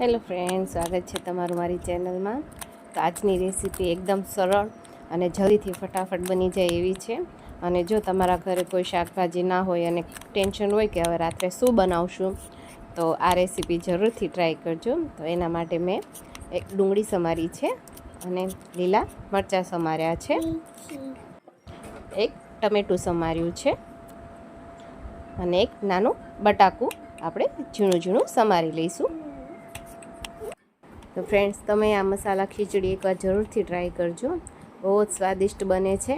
Hello friend સ્વાગત છે તમારું મારી ચેનલમાં. તો આજની રેસીપી એકદમ સરળ અને જલ્દીથી ફટાફટ બની જાય એવી છે. અને જો તમારા ઘરે કોઈ શાકભાજી ના હોય અને ટેન્શન હોય કે હવે રાત્રે શું બનાવશું, તો આ રેસીપી જરૂરથી ટ્રાય કરજો. તો એના માટે મેં એક ડુંગળી સમારી છે અને લીલા મરચાં સમાર્યા છે. એક ટમેટું સમાર્યું છે. અને એક નાનું બટાકું આપણે ઝીણું ઝીણું સમારી લઈશું. તો ફ્રેન્ડ્સ તમે આ મસાલા ખીચડી એકવાર જરૂરથી ટ્રાય કરજો. બહુ જ સ્વાદિષ્ટ બને છે.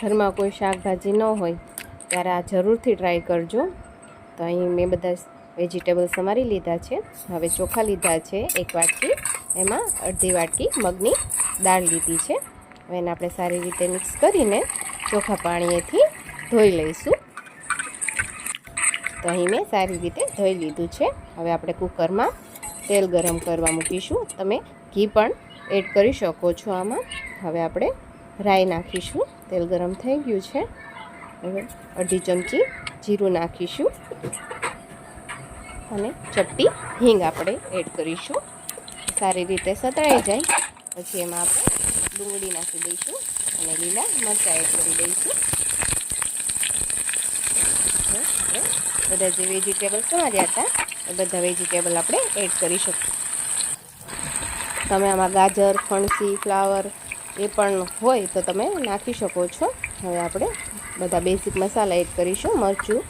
ઘરમાં કોઈ શાકભાજી ન હોય, ત્યારે આ જરૂરથી ટ્રાય કરજો. તો અહીં મેં બધા વેજીટેબલ્સ અમારી લીધા છે. હવે ચોખા લીધા છે એક વાટકી. એમાં અડધી વાટકી મગની દાળ લીધી છે. હવે એને આપણે સારી રીતે મિક્સ કરીને ચોખા પાણીએથી ધોઈ લઈશું. તો અહીં મેં સારી રીતે ધોઈ લીધું છે. હવે આપણે કુકરમાં તેલ ગરમ કરવા મૂકીશું. તમે ઘી પણ એડ કરી શકો છો આમાં. હવે આપણે રાઈ નાખીશું. તેલ ગરમ થઈ ગયું છે. હવે અડધી ચમચી જીરું નાખીશું. અને ચપટી હિંગ આપણે એડ કરીશું. સારી રીતે સતળાઈ જાય. પછી એમાં આપણે ડુંગળી નાખી દઈશું અને લીલા મરચાં એડ કરી દઈશું આપણે બધા જે વેજીટેબલ સમાર્યા હતા એ બધા વેજીટેબલ આપણે એડ કરી શકીએ. તમે આમાં ગાજર, ફણસી, ફ્લાવર એ પણ હોય તો તમે નાખી શકો છો. હવે આપણે બધા બેઝિક મસાલા એડ કરીશું, મરચું,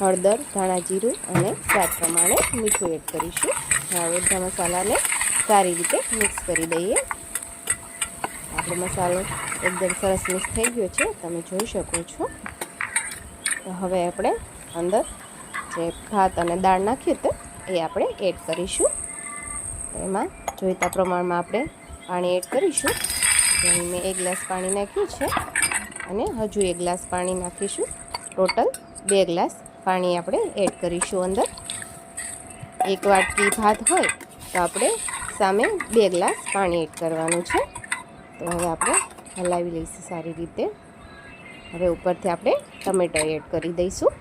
હળદર, ધાણા જીરું અને સ્વાદ પ્રમાણે મીઠું એડ કરીશું. હવે બધા મસાલાને સારી રીતે મિક્સ કરી દઈએ. આપણો મસાલો એકદમ સરસ મિક્સ થઈ ગયો છે, તમે જોઈ શકો છો. હવે આપણે અંદર જે ભાત અને દાળ નાખીએ હતું એ આપણે એડ કરીશું. એમાં જોઈતા પ્રમાણમાં આપણે પાણી એડ કરીશું. મેં એક ગ્લાસ પાણી નાખ્યું છે અને હજુ એક ગ્લાસ પાણી નાખીશું. ટોટલ બે ગ્લાસ પાણી આપણે એડ કરીશું અંદર. એક વાટકી ભાત હોય તો આપણે સામે બે ગ્લાસ પાણી એડ કરવાનું છે. તો હવે આપણે હલાવી લઈશું સારી રીતે. હવે ઉપરથી આપણે ટમેટા એડ કરી દઈશું.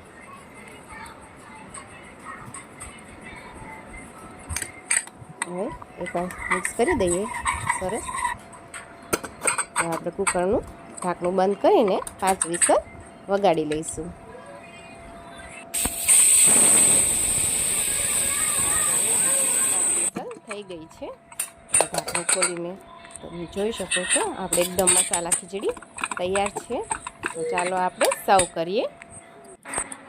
હવે એકવાર મિક્સ કરી દઈએ. સરસ. આપણે કુકરનું ઢાંકણું બંધ કરીને પાંચ વિસર વગાડી લઈશું. થઈ ગઈ છે. ઢાંકણું ખોલીને તમે જોઈ શકો છો. આપણે એકદમ મસાલા ખીચડી તૈયાર છે. તો ચાલો આપણે સર્વ કરીએ.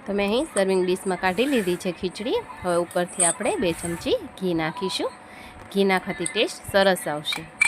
તો મેં અહીં સર્વિંગ ડીશમાં કાઢી લીધી છે ખીચડી. હવે ઉપરથી આપણે બે ચમચી ઘી નાખીશું. ઘી નાખવાથી ટેસ્ટ સરસ આવશે.